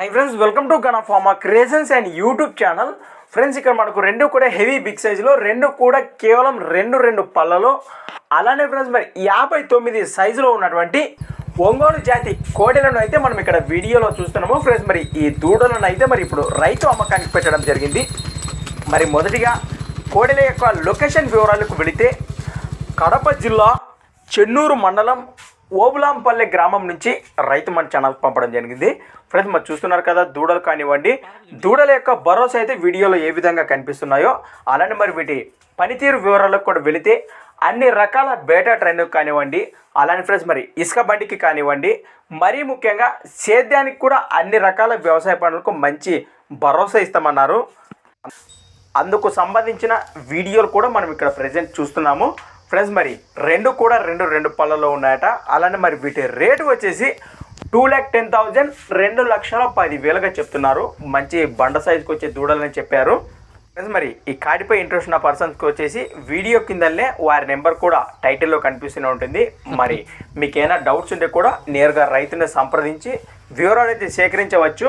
Hi friends welcome to Gana pharma creations and YouTube channel friends ఇక్కడ మనకు రెండు కూడా హెవీ బిగ్ సైజులో రెండు కూడా కేవలం రెండు రెండు పళ్ళలో. అలానే ఫ్రెండ్స్ మరి యాభై తొమ్మిది సైజులో ఉన్నటువంటి ఒంగోలు జాతి కోడెలను అయితే మనం ఇక్కడ వీడియోలో చూస్తున్నాము. ఫ్రెండ్స్ మరి ఈ దూడలను అయితే మరి ఇప్పుడు రైతు అమ్మకానికి పెట్టడం జరిగింది. మరి మొదటిగా కోడెల యొక్క లొకేషన్ వివరాలకు వెళితే కడప జిల్లా చెన్నూరు మండలం ఓబులాంపల్లె గ్రామం నుంచి రైతు మన ఛానల్ పంపడం జరిగింది. ఫ్రెండ్స్ మరి చూస్తున్నారు కదా దూడలు కానివ్వండి దూడల యొక్క భరోసా అయితే వీడియోలో ఏ విధంగా కనిపిస్తున్నాయో అలానే మరి వీటి పనితీరు వివరాలకు కూడా వెళితే అన్ని రకాల బేటా ట్రైన్ కానివ్వండి అలానే ఫ్రెండ్స్ మరి ఇసుక బండికి కానివ్వండి మరీ ముఖ్యంగా సేద్యానికి కూడా అన్ని రకాల వ్యవసాయ పనులకు మంచి భరోసా ఇస్తామన్నారు. అందుకు సంబంధించిన వీడియోలు కూడా మనం ఇక్కడ ప్రజెంట్ చూస్తున్నాము. ఫ్రెండ్స్ మరి రెండు కూడా రెండు రెండు పళ్ళలో ఉన్నాయట. అలానే మరి వీటి రేటు వచ్చేసి టూ ల్యాక్ టెన్ థౌజండ్ రెండు లక్షల పది వేలుగా చెప్తున్నారు. మంచి బండ సైజుకి వచ్చే దూడలని చెప్పారు. ఫ్రెండ్స్ మరి ఈ కాడిపై ఇంట్రెస్ట్ ఉన్న పర్సన్స్కి వచ్చేసి వీడియో కిందనే వారి నెంబర్ కూడా టైటిల్లో కనిపిస్తూనే ఉంటుంది. మరి మీకు ఏమైనా డౌట్స్ ఉంటే కూడా నేరుగా రైతుని సంప్రదించి వివరాలు అయితే సేకరించవచ్చు.